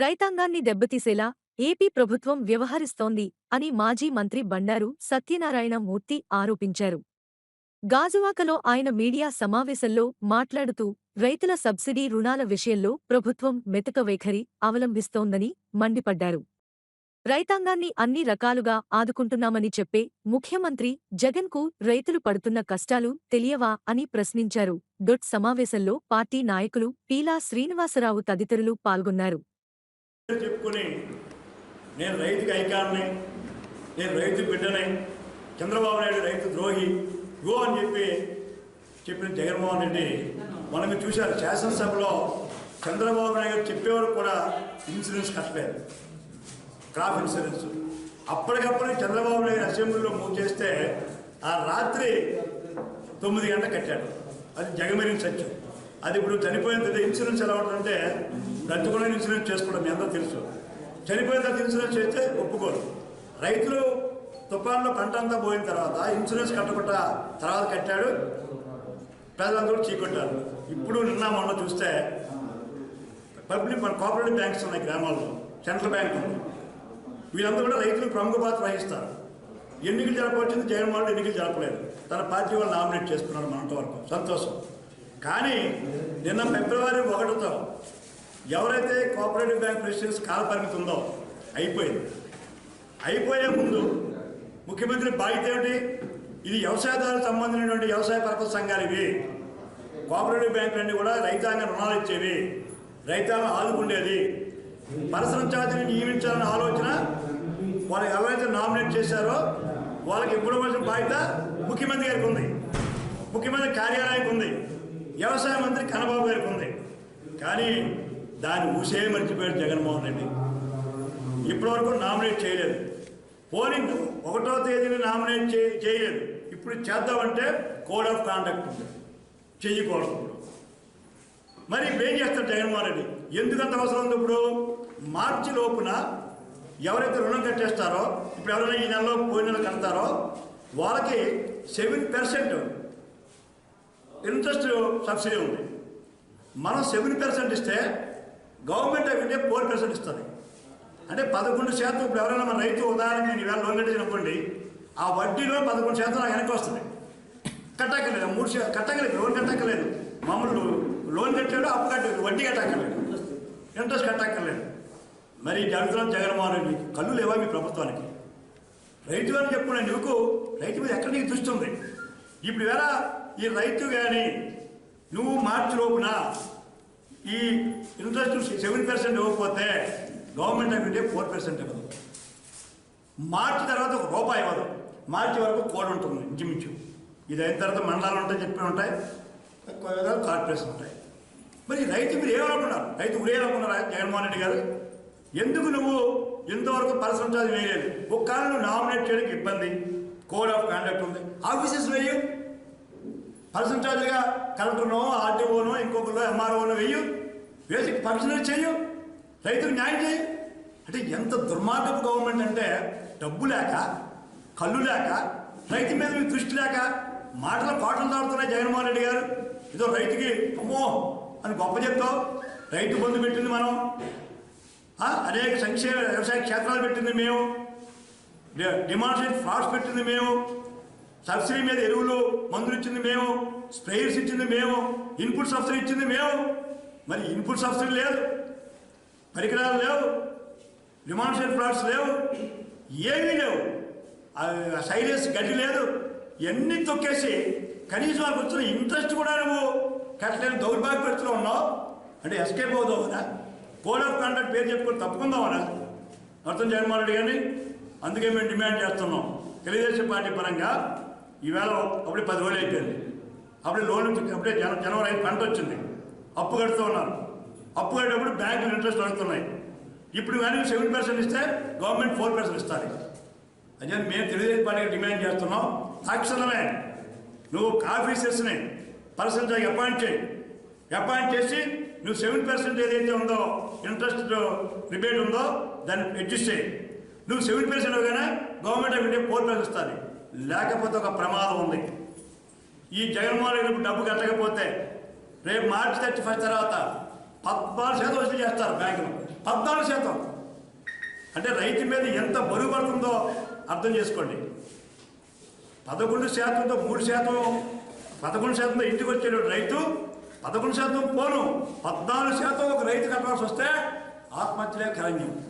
రైతాంగాన్ని దెబ్బతీసేలా ఏపీ ప్రభుత్వం వ్యవహరిస్తోంది అని మాజీ మంత్రి బండారు సత్యనారాయణ మూర్తి ఆరోపించారు. గాజువాకలో ఆయన మీడియా సమావేశంలో మాట్లాడుతూ రైతుల సబ్సిడీ రుణాల విషయంలో ప్రభుత్వం మెతక వైఖరి అవలంబిస్తోందని మండిపడ్డారు. రైతాంగాన్ని అన్ని రకాలుగా ఆదుకుంటున్నామని చెప్పే ముఖ్యమంత్రి జగన్కు రైతులు పడుతున్న కష్టాలు తెలియవా అని ప్రశ్నించారు. డొట్ సమావేశంలో పార్టీ నాయకులు పీలా శ్రీనివాసరావు తదితరులు పాల్గొన్నారు. చెప్పుకొని నేను రైతుకి ఐకాన్ని నేను రైతు బిడ్డని చంద్రబాబు నాయుడు రైతు ద్రోహి గో అని చెప్పి చెప్పిన జగన్మోహన్ రెడ్డి మనం చూశారు. శాసనసభలో చంద్రబాబు నాయుడు చెప్పేవారు కూడా ఇన్సూరెన్స్ కట్టలేదు. Crop insurance. అప్పటికప్పుడు చంద్రబాబు నాయుడు అసెంబ్లీలో మూవ్ చేస్తే ఆ రాత్రి తొమ్మిది గంటలు కట్టాడు. అది జగమెరిన సత్యం. అది ఇప్పుడు చనిపోయిన తర్వాత ఇన్సూరెన్స్ ఎలా ఉంటుందంటే బ్రతుకున్న ఇన్సూరెన్స్ చేసుకోవడం మీ అందరూ తెలుసు. చనిపోయిన తర్వాత ఇన్సూరెన్స్ చేస్తే ఒప్పుకోరు. రైతులు తుఫాన్లో పంట అంతా పోయిన తర్వాత ఇన్సూరెన్స్ కట్టకుండా తర్వాత కట్టాడు ప్రజలందరూ చీకొట్టారు. ఇప్పుడు నిన్న మొన్న చూస్తే పబ్లిక్ మన కోఆపరేటివ్ బ్యాంక్స్ ఉన్నాయి గ్రామాల్లో సెంట్రల్ బ్యాంక్ ఉంది. వీళ్ళందరూ కూడా రైతులు ప్రముఖ పాత్ర వహిస్తారు. ఎన్నికలు జరపవచ్చింది జగన్మోహన్ రెడ్డి ఎన్నికలు జరపలేదు. తన పార్టీ వాళ్ళు నామినేట్ చేసుకున్నాడు మనంత వరకు సంతోషం. కానీ నిన్న ఫిబ్రవరి ఒకటితో ఎవరైతే కోఆపరేటివ్ బ్యాంక్ ప్రెసిడెన్స్ కాల పరిమితి ఉందో అయిపోయింది. అయిపోయే ముందు ముఖ్యమంత్రి బాధ్యత ఏమిటి? ఇది వ్యవసాయదారులకు సంబంధించినటువంటి వ్యవసాయ పరపతి సంఘాలు ఇవి. కోఆపరేటివ్ బ్యాంకులన్నీ కూడా రైతాంగ రుణాలు ఇచ్చేవి. రైతాంగం ఆదుకుండేది పరిశ్రమ ఛార్జీని నియమించాలన్న ఆలోచన వాళ్ళు ఎవరైతే నామినేట్ చేశారో వాళ్ళకి ఇవ్వవలసిన బాధ్యత ముఖ్యమంత్రి గారికి ఉంది. ముఖ్యమంత్రి కార్యాలయానికి ఉంది. వ్యవసాయ మంత్రి కన్నబాబు గారికి ఉంది. కానీ దాన్ని ఊసే మర్చిపోయాడు జగన్మోహన్ రెడ్డి. ఇప్పటివరకు నామినేట్ చేయలేదు. పోలింగ్ ఒకటో తేదీని నామినేట్ చే చేయలేదు. ఇప్పుడు చేద్దామంటే కోడ్ ఆఫ్ కాండక్ట్ ఉంది. చెయ్యకూడదు. మరి ఏం చేస్తారు జగన్మోహన్ రెడ్డి? ఎందుకంత అవసరం ఉంది ఇప్పుడు? మార్చి లోపున ఎవరైతే రుణం కట్టేస్తారో ఇప్పుడు ఎవరైనా ఈ నెలలో పోయిన నెల కడతారో వాళ్ళకి సెవెన్ పర్సెంట్ ఇంట్రెస్ట్ సబ్సిడీ ఉంది. మనం సెవెన్ పర్సెంట్ ఇస్తే government of India four percent ఇస్తుంది. అంటే పదకొండు శాతం ఇప్పుడు ఎవరైనా మన రైతు ఉదాహరణకి నేను ఈవేళ లోన్ కట్టేసినప్పండి ఆ వడ్డీలో పదకొండు శాతం నాకు వెనక్కి వస్తుంది. కట్టక్కర్లేదు మూడు శాతం కట్టక్కలేదు లోన్ కట్టక్కర్లేదు. మామూలు లోన్ కట్టాడు అప్పు కట్టలేదు వడ్డీ కట్టక్కర్లేదు. ఇంట్రెస్ట్ కట్టక్కర్లేదు. మరి జరుగుతున్న జగన్మోహన్ రెడ్డి కళ్ళు లేవా మీ ప్రభుత్వానికి? రైతు అని చెప్పుకునే నువ్వు రైతు మీద ఎక్కడ నీకు దృష్టి ఉంది? ఇప్పుడు వేళ ఈ రైతు కానీ నువ్వు మార్చి లోపున ఈ ఇంట్రెస్ట్ సెవెన్ పర్సెంట్ ఇవ్వకపోతే government of India four percent ఇవ్వదు. మార్చి తర్వాత ఒక రూపాయి ఇవ్వదు. మార్చి వరకు కోడ్ ఉంటుంది ఇంచుమించు. ఇది అయిన తర్వాత మండలాలు ఉంటాయి చెప్పి ఉంటాయి కార్పొరేషన్ ఉంటాయి. మరి రైతు మీరు ఏమనుకున్నారు రైతు ఉరేయాలనుకున్నారా జగన్మోహన్ రెడ్డి గారు? ఎందుకు నువ్వు ఇంతవరకు పరిశ్రమ ఛార్జ్ వేయలేదు? ఒక కాలం నువ్వు నామినేట్ చేయడానికి ఇబ్బంది. కోడ్ ఆఫ్ కాండక్ట్ ఉంది. ఆఫీసెస్ వేయు. పర్సనల్ ఛార్జ్గా కలెక్టర్నో ఆర్టీఓనో ఇంకొకరు ఎంఆర్ఓనో వెయ్యి. వేసి ఫంక్షనరీ చేయు. రైతుకు న్యాయం చేయి. అంటే ఎంత దుర్మార్గపు గవర్నమెంట్ అంటే డబ్బు లేక కళ్ళు లేక రైతు మీద మీ దృష్టి లేక మాటలు పాటలు దాడుతున్నాయి జగన్మోహన్ రెడ్డి గారు ఏదో రైతుకి అమ్మో అని గొప్ప చెప్తావు. రైతు బంధు పెట్టింది మనం. అనేక సంక్షేమ వ్యవసాయ క్షేత్రాలు పెట్టింది మేము. డిమాండ్ ఫ్రాడ్స్ పెట్టింది మేము. సబ్సిడీ మీద ఎరువులు మందులు ఇచ్చింది మేము స్ప్రేయర్స్ ఇచ్చింది మేము ఇన్పుట్ సబ్సిడీ ఇచ్చింది మేము. మరి ఇన్పుట్ సబ్సిడీ లేదు పరికరాలు లేవు డిమాన్స్ట్రేట్ ఫ్రాడ్స్ లేవు ఏమీ లేవు. సైలెన్స్ గడ్డి లేదు. ఇవన్నీ తొక్కేసి కనీసం వాళ్ళకి వచ్చిన ఇంట్రెస్ట్ కూడా నువ్వు కట్టలేని దౌర్భాగ్య పరిస్థితిలో ఉన్నావు. అంటే ఎస్కేప్ అవుదావునా కోడ్ ఆఫ్ కాండక్ట్ పేరు చెప్పుకొని తప్పుకుందామనా? అర్థం జగన్మోహన్ రెడ్డి కానీ అందుకే మేము డిమాండ్ చేస్తున్నాం. తెలుగుదేశం పార్టీ పరంగా ఈవేళ అప్పుడే పది రోజులు అయిపోయింది. అప్పుడే లోన్ అప్పుడే జన జనవరి ఐదు పంట వచ్చింది. అప్పు కడుతూ ఉన్నారు. అప్పు కట్టేటప్పుడు బ్యాంకులు ఇంట్రెస్ట్ అడుగుతున్నాయి ఇప్పుడు కానీ సెవెన్ పర్సెంట్ ఇస్తే గవర్నమెంట్ ఫోర్ పర్సెంట్ ఇస్తారు అదే మేము తెలుగుదేశం పార్టీకి డిమాండ్ చేస్తున్నాం. తక్షణమే నువ్వు ఆఫీసర్స్ని పర్సెంటేజ్ అపాయింట్ చేయి. అపాయింట్ చేసి నువ్వు సెవెన్ పర్సెంట్ ఏదైతే ఉందో ఇంట్రెస్ట్ రిబేట్ ఉందో దాన్ని అడ్జస్ట్ చేయి. నువ్వు సెవెన్ పర్సెంట్ ఇవ్వగానే government of India four percent ఇస్తుంది. లేకపోతే ఒక ప్రమాదం ఉంది. ఈ జగన్మోహన్ రెడ్డి డబ్బు కట్టకపోతే రేపు మార్చి థర్టీ ఫస్ట్ తర్వాత పద్నాలుగు శాతం వసూలు చేస్తారు బ్యాంకులు. పద్నాలుగు శాతం. అంటే రైతు మీద ఎంత బరువు పడుతుందో అర్థం చేసుకోండి. పదకొండు శాతంతో మూడు శాతం పదకొండు శాతంతో ఇంటికి వచ్చేటప్పుడు రైతు పదకొండు శాతం పోను. పద్నాలుగు శాతం ఒక రైతు కట్టాల్సి వస్తే ఆత్మహత్యలే కరణ్యం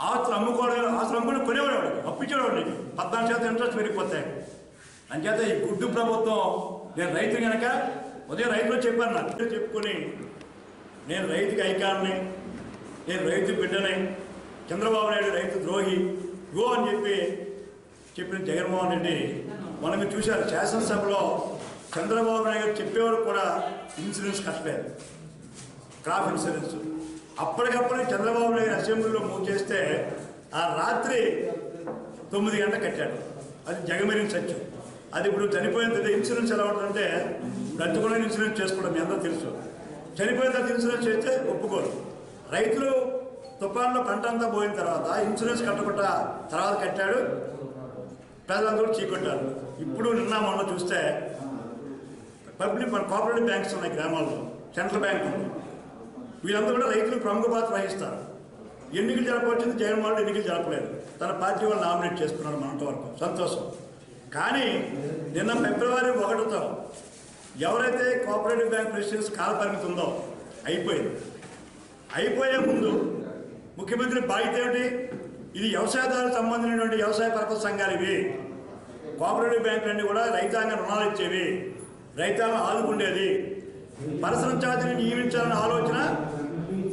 ఆస్తులు అమ్ముకోవడం ఆస్తులు అమ్ముకుని కొనేవాడు. వాడికి అప్పించేవాడు. పద్నాలుగు శాతం ఇంట్రెస్ట్ పెరిగిపోతాయి. అంచేత ఈ గుడ్డు ప్రభుత్వం నేను రైతు కనుక ఉదయం రైతులు చెప్పాను నాకు. చెప్పుకొని నేను రైతుకి ఐకాన్ని నేను రైతు బిడ్డని చంద్రబాబు నాయుడు రైతు ద్రోహి గో అని చెప్పి చెప్పిన జగన్మోహన్ రెడ్డి మనం చూశారు. శాసనసభలో చంద్రబాబు నాయుడు చెప్పేవారు కూడా ఇన్సూరెన్స్ కట్టలేదు. Crop insurance. అప్పటికప్పుడు చంద్రబాబు నాయుడు అసెంబ్లీలో మూవ్ చేస్తే ఆ రాత్రి తొమ్మిది గంటలు కట్టాడు. అది జగమెరిన సత్యం. అది ఇప్పుడు చనిపోయిన తర్వాత ఇన్సూరెన్స్ ఎలా ఉంటుందంటే బ్రతుకున్న ఇన్సూరెన్స్ చేసుకోవడం మీ అందరూ తెలుసు. చనిపోయిన తర్వాత ఇన్సూరెన్స్ చేస్తే ఒప్పుకోరు. రైతులు తుఫాన్లో పంట అంతా పోయిన తర్వాత ఇన్సూరెన్స్ కట్టకుండా తర్వాత కట్టాడు. ప్రజలందరూ చీకొట్టారు. ఇప్పుడు నిన్న మొన్న చూస్తే పబ్లిక్ మన కోఆపరేటివ్ బ్యాంక్స్ ఉన్నాయి గ్రామాల్లో. సెంట్రల్ బ్యాంక్ ఉంది. వీళ్ళందరూ కూడా రైతులు ప్రముఖ పాత్ర వహిస్తారు. ఎన్నికలు జరపవచ్చింది జగన్మోహన్ రెడ్డి ఎన్నికలు జరపలేదు. తన పార్టీ వాళ్ళు నామినేట్ చేసుకున్నాడు మనంత వరకు సంతోషం. కానీ నిన్న ఫిబ్రవరి ఒకటితో ఎవరైతే కోఆపరేటివ్ బ్యాంక్ ప్రెసిడెన్స్ కాల పరిమితి ఉందో అయిపోయింది. అయిపోయే ముందు ముఖ్యమంత్రి బాధ్యత ఏమిటి? ఇది వ్యవసాయదారులకు సంబంధించినటువంటి వ్యవసాయ పరపతి సంఘాలు ఇవి. కోఆపరేటివ్ బ్యాంకులన్నీ కూడా రైతాంగ రుణాలు ఇచ్చేవి. రైతాంగం ఆదుకుండేది. పరిశ్రమ ఛార్జీని నియమించాలన్న ఆలోచన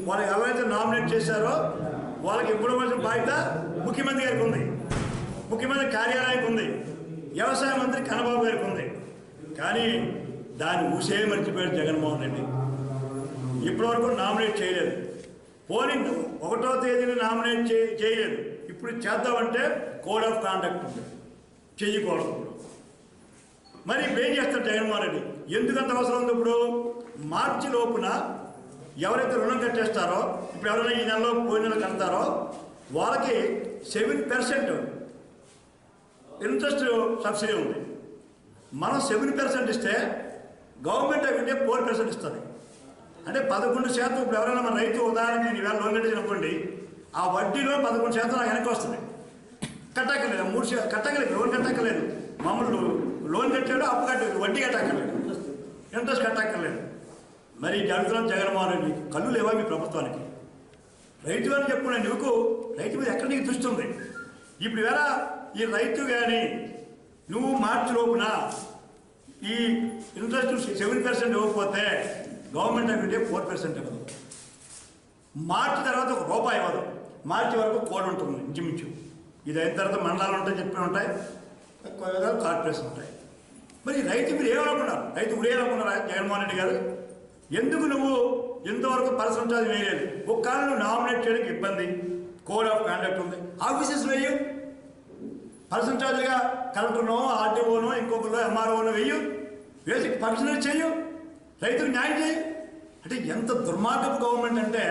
వాళ్ళు ఎవరైతే నామినేట్ చేశారో వాళ్ళకి ఇవ్వవలసిన బాధ్యత ముఖ్యమంత్రి గారికి ఉంది. ముఖ్యమంత్రి కార్యాలయానికి ఉంది. వ్యవసాయ మంత్రి కన్నబాబు గారికి ఉంది. కానీ దాన్ని ఊసే మర్చిపోయాడు జగన్మోహన్ రెడ్డి. ఇప్పటివరకు నామినేట్ చేయలేదు. పోనీ ఒకటో తేదీని నామినేట్ చేయలేదు. ఇప్పుడు చేద్దామంటే కోడ్ ఆఫ్ కాండక్ట్ ఉంది. చెయ్యకూడదు. మరి ఏం చేస్తాడు జగన్మోహన్ రెడ్డి? ఎందుకంత అవసరం ఉంది ఇప్పుడు? మార్చి లోపున ఎవరైతే రుణం కట్టేస్తారో ఇప్పుడు ఎవరైనా ఈ నెలలో పోయిన నెల కడతారో వాళ్ళకి సెవెన్ పర్సెంట్ ఇంట్రెస్ట్ సబ్సిడీ ఉంది. మనం సెవెన్ పర్సెంట్ ఇస్తే government of India four percent ఇస్తుంది. అంటే పదకొండు శాతం ఇప్పుడు ఎవరైనా మన రైతు ఉదాహరణకి నేను ఈవేళ లోన్ కట్టించుకోండి ఆ వడ్డీలో పదకొండు శాతం నాకు వెనక్కి వస్తుంది. కట్టక్కర్లేదు మూడు శాతం కట్టక్కలేదు లోన్ కట్టక్కర్లేదు. మామూలు లోన్ కట్టాడు అప్పు కట్టలేదు వడ్డీ కట్టక్కర్లేదు. ఇంట్రెస్ట్ కట్టక్కర్లేదు. మరి జరుగుతున్న జగన్మోహన్ రెడ్డి కళ్ళు లేవా మీ ప్రభుత్వానికి? రైతు అని చెప్పుకునే నువ్వు రైతు మీద ఎక్కడ నీకు దృష్టి ఉంది? ఇప్పుడు వేళ ఈ రైతు కానీ నువ్వు మార్చి లోపున ఈ ఇంట్రెస్ట్ సెవెన్ పర్సెంట్ ఇవ్వకపోతే government of India four percent ఇవ్వదు. మార్చి తర్వాత ఒక రూపాయి ఇవ్వదు. మార్చి వరకు కోడ్ ఉంటుంది ఇంచుమించు. ఇది అయిన తర్వాత మండలాలు ఉంటాయి చెప్పి ఉంటాయి ఎక్కువ కార్పొరేషన్ ఉంటాయి. మరి రైతు మీరు ఏమనుకున్నారు? రైతు ఇప్పుడు ఏమనుకున్నారా జగన్మోహన్ రెడ్డి గారు? ఎందుకు నువ్వు ఇంతవరకు పరిశ్రమ చదివి వేయలేదు? ఒక నువ్వు నామినేట్ చేయడానికి ఇబ్బంది. కోడ్ ఆఫ్ కాండక్ట్ ఉంది. ఆఫీసెస్ వేయు. పర్సన్ ఛార్జ్గా కలెక్టర్నో ఆర్టీఓనో ఇంకొకరు ఎంఆర్ఓనో వెయ్యు వేసి ఫంక్షనరీ చేయు. రైతులు న్యాయం చేయి. అంటే ఎంత దుర్మార్గపు గవర్నమెంట్ అంటే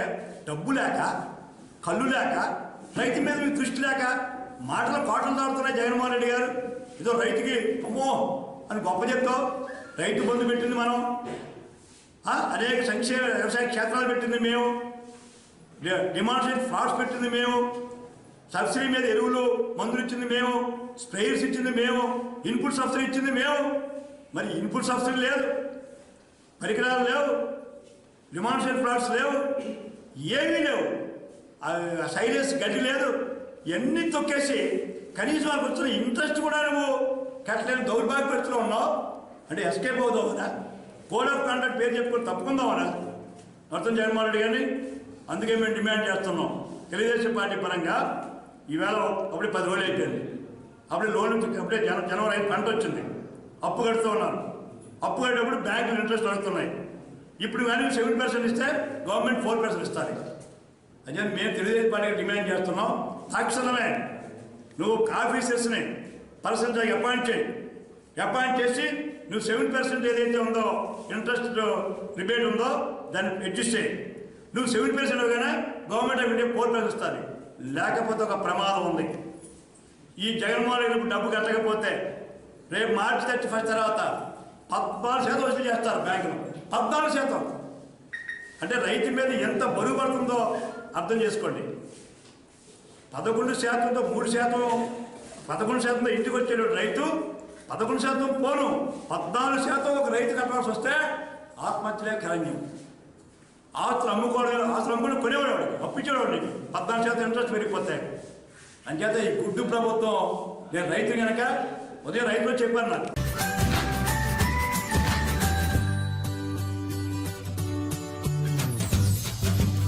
డబ్బు లేక కళ్ళు లేక రైతు మీద మీకు దృష్టి లేక మాటలు కోటలు దాడుతున్నాయి జగన్మోహన్ రెడ్డి గారు. ఏదో రైతుకి అమ్మో అని గొప్ప చెప్తావు. రైతు బంధు పెట్టింది మనం. అనేక సంక్షేమ వ్యవసాయ క్షేత్రాలు పెట్టింది మేము. డిమాన్స్ట్రేట్ ఫ్లాట్స్ పెట్టింది మేము. సబ్సిడీ మీద ఎరువులు మందులు ఇచ్చింది మేము. స్ప్రేయర్స్ ఇచ్చింది మేము. ఇన్పుట్ సబ్సిడీ ఇచ్చింది మేము. మరి ఇన్పుట్ సబ్సిడీ లేదు. పరికరాలు లేవు. డిమాన్స్ట్రేట్ ఫ్లాట్స్ లేవు. ఏమీ లేవు. ఆ సైలెన్స్ గడ్డి లేదు. ఇవన్నీ తొక్కేసి కనీసం వాళ్ళకి వచ్చిన ఇంట్రెస్ట్ కూడా నువ్వు కట్టలేని దౌర్భాగ్య పరిస్థితిలో ఉన్నావు. అంటే ఎస్కేప్ అవుతావు కదా. కోడ్ ఆఫ్ కాండక్ట్ పేరు చెప్పుకొని తప్పుకుందామరా అర్థం జగన్మోహన్ రెడ్డి గారిని. అందుకే మేము డిమాండ్ చేస్తున్నాం. తెలుగుదేశం పార్టీ పరంగా ఈవేళ అప్పుడే పది రోజులు అయిపోయింది. అప్పుడే లోన్ అప్పుడే జన జనవరి ఐదు పంట వచ్చింది. అప్పు కడుతూ ఉన్నారు. అప్పు కట్టేటప్పుడు బ్యాంకులు ఇంట్రెస్ట్ అడుగుతున్నాయి ఇప్పుడు కానీ సెవెన్ పర్సెంట్ ఇస్తే గవర్నమెంట్ ఫోర్ పర్సెంట్ ఇస్తారు అదే మేము తెలుగుదేశం పార్టీకి డిమాండ్ చేస్తున్నాం. తక్షణమే నువ్వు ఆఫీసర్స్ని పర్సెంటేజ్ అపాయింట్ చేయి. అపాయింట్ చేసి నువ్వు సెవెన్ పర్సెంట్ ఏదైతే ఉందో ఇంట్రెస్ట్ రిబేట్ ఉందో దాన్ని అడ్జస్ట్ చేయి. నువ్వు సెవెన్ పర్సెంట్ కానీ government of India four percent ఇస్తుంది లేకపోతే ఒక ప్రమాదం ఉంది. ఈ జగన్మోహన్ రెడ్డి డబ్బు కట్టకపోతే రేపు మార్చి థర్టీ ఫస్ట్ తర్వాత పద్నాలుగు శాతం వసూలు చేస్తారు బ్యాంకులు. పద్నాలుగు శాతం. అంటే రైతు మీద ఎంత బరువు పడుతుందో అర్థం చేసుకోండి. పదకొండు శాతంతో మూడు శాతం పదకొండు శాతంతో ఇంటికి వచ్చేటువంటి రైతు పదకొండు శాతం పోను. పద్నాలుగు శాతం ఒక రైతు కట్టాల్సి వస్తే ఆత్మహత్యలే కరణ్యం ఆస్తులు అమ్ముకోవడం ఆస్తులు అమ్ముకుని కొనేవాడు అప్పించేవాడు పద్నాలుగు శాతం ఇంట్రెస్ట్ పెరిగిపోతాయి. అంచేత ఈ గుడ్డు ప్రభుత్వం నేను రైతు కనుక ఉదయం రైతులు చెప్పాను నాకు.